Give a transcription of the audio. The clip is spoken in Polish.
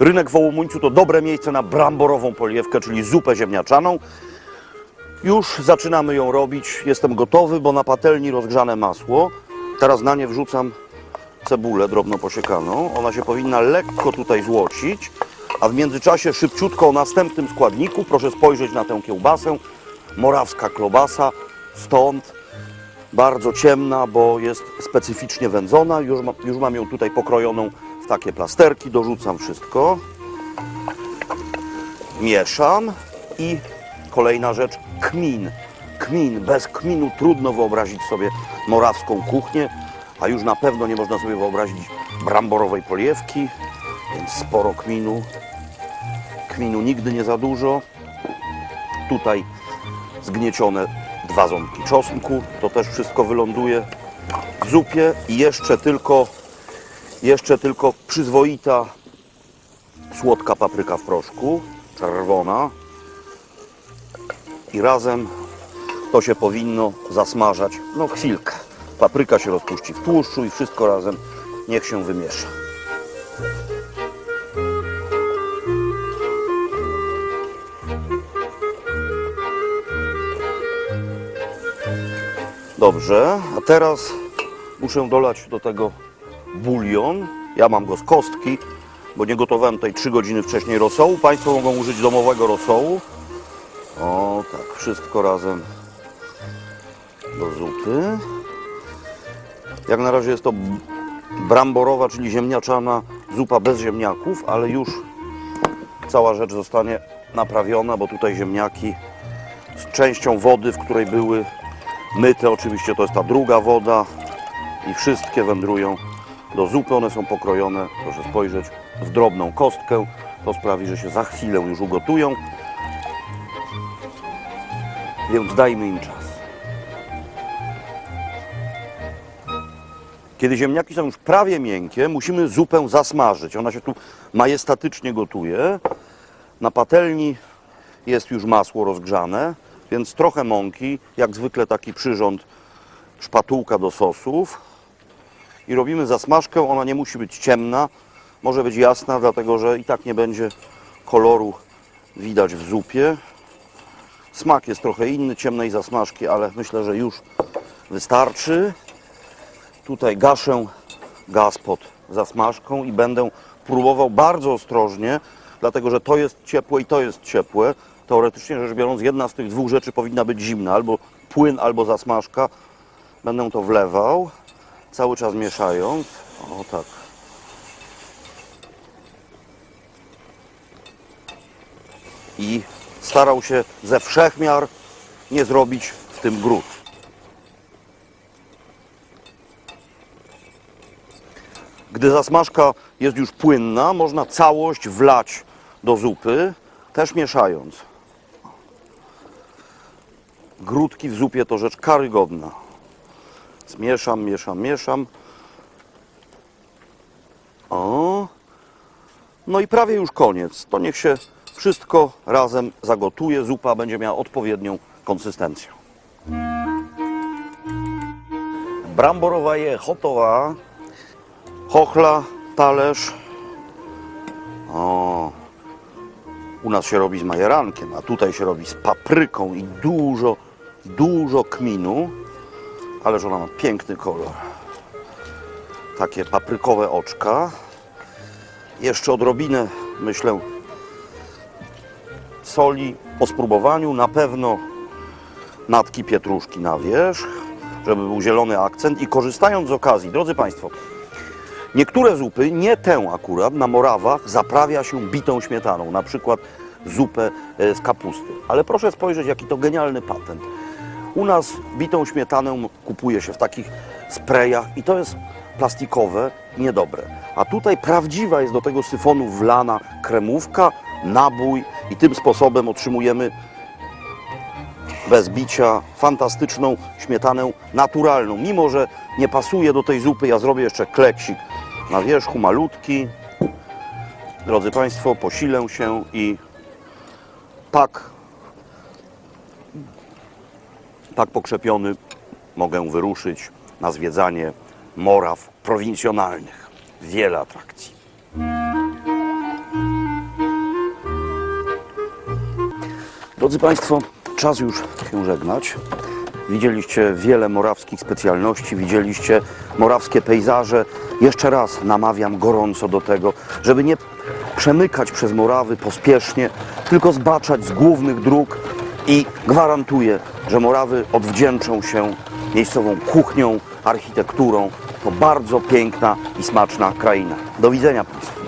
Rynek w Wołomuńcu to dobre miejsce na bramborową poliewkę, czyli zupę ziemniaczaną. Już zaczynamy ją robić. Jestem gotowy, bo na patelni rozgrzane masło. Teraz na nie wrzucam cebulę drobno posiekaną. Ona się powinna lekko tutaj złocić, a w międzyczasie szybciutko o następnym składniku. Proszę spojrzeć na tę kiełbasę. Morawska klobasa, stąd bardzo ciemna, bo jest specyficznie wędzona. Już, ma, już mam ją tutaj pokrojoną w takie plasterki. Dorzucam wszystko. Mieszam i kolejna rzecz, kmin. Kmin. Bez kminu trudno wyobrazić sobie morawską kuchnię, a już na pewno nie można sobie wyobrazić bramborowej poliewki, więc sporo kminu. Kminu nigdy nie za dużo. Tutaj zgniecione dwa ząbki czosnku. To też wszystko wyląduje w zupie i jeszcze tylko, jeszcze tylko przyzwoita słodka papryka w proszku, czerwona. I razem to się powinno zasmażać, no chwilkę. Papryka się rozpuści w tłuszczu i wszystko razem niech się wymiesza. Dobrze, a teraz muszę dolać do tego bulion. Ja mam go z kostki, bo nie gotowałem tutaj 3 godziny wcześniej rosołu. Państwo mogą użyć domowego rosołu. O, tak, wszystko razem do zupy. Jak na razie jest to bramborowa, czyli ziemniaczana zupa bez ziemniaków, ale już cała rzecz zostanie naprawiona, bo tutaj ziemniaki z częścią wody, w której były myte, oczywiście to jest ta druga woda i wszystkie wędrują do zupy. One są pokrojone, proszę spojrzeć, w drobną kostkę. To sprawi, że się za chwilę już ugotują. Więc dajmy im czas. Kiedy ziemniaki są już prawie miękkie, musimy zupę zasmażyć. Ona się tu majestatycznie gotuje. Na patelni jest już masło rozgrzane, więc trochę mąki, jak zwykle taki przyrząd, szpatułka do sosów. I robimy zasmażkę. Ona nie musi być ciemna, może być jasna, dlatego że i tak nie będzie koloru widać w zupie. Smak jest trochę inny ciemnej zasmażki, ale myślę, że już wystarczy. Tutaj gaszę gaz pod zasmażką i będę próbował bardzo ostrożnie, dlatego że to jest ciepłe i to jest ciepłe. Teoretycznie rzecz biorąc, jedna z tych dwóch rzeczy powinna być zimna, albo płyn, albo zasmażka. Będę to wlewał, cały czas mieszając. O tak. I starał się ze wszechmiar nie zrobić w tym grud. Gdy zasmażka jest już płynna, można całość wlać do zupy, też mieszając. Grudki w zupie to rzecz karygodna. Zmieszam, mieszam, mieszam. O. No i prawie już koniec. To niech się wszystko razem zagotuje. Zupa będzie miała odpowiednią konsystencję. Bramborowa je gotowa. Chochla, talerz. O, u nas się robi z majerankiem, a tutaj się robi z papryką i dużo, dużo kminu. Ależ ona ma piękny kolor. Takie paprykowe oczka. Jeszcze odrobinę, myślę, soli po spróbowaniu. Na pewno natki pietruszki na wierzch, żeby był zielony akcent. I korzystając z okazji, drodzy Państwo, Niektóre zupy, nie tę akurat, na Morawach zaprawia się bitą śmietaną, na przykład zupę e, z kapusty. Ale proszę spojrzeć, jaki to genialny patent. U nas bitą śmietanę kupuje się w takich sprayach i to jest plastikowe, niedobre. A tutaj prawdziwa jest do tego syfonu wlana kremówka, nabój i tym sposobem otrzymujemy bez bicia fantastyczną śmietanę naturalną. Mimo, że nie pasuje do tej zupy, ja zrobię jeszcze kleksik na wierzchu, malutki. Drodzy Państwo, posilę się i pak, tak pokrzepiony mogę wyruszyć na zwiedzanie moraw prowincjonalnych. Wiele atrakcji. Drodzy Państwo, czas już się żegnać. Widzieliście wiele morawskich specjalności, widzieliście morawskie pejzaże. Jeszcze raz namawiam gorąco do tego, żeby nie przemykać przez Morawy pospiesznie, tylko zbaczać z głównych dróg i gwarantuję, że Morawy odwdzięczą się miejscową kuchnią, architekturą. To bardzo piękna i smaczna kraina. Do widzenia Państwu.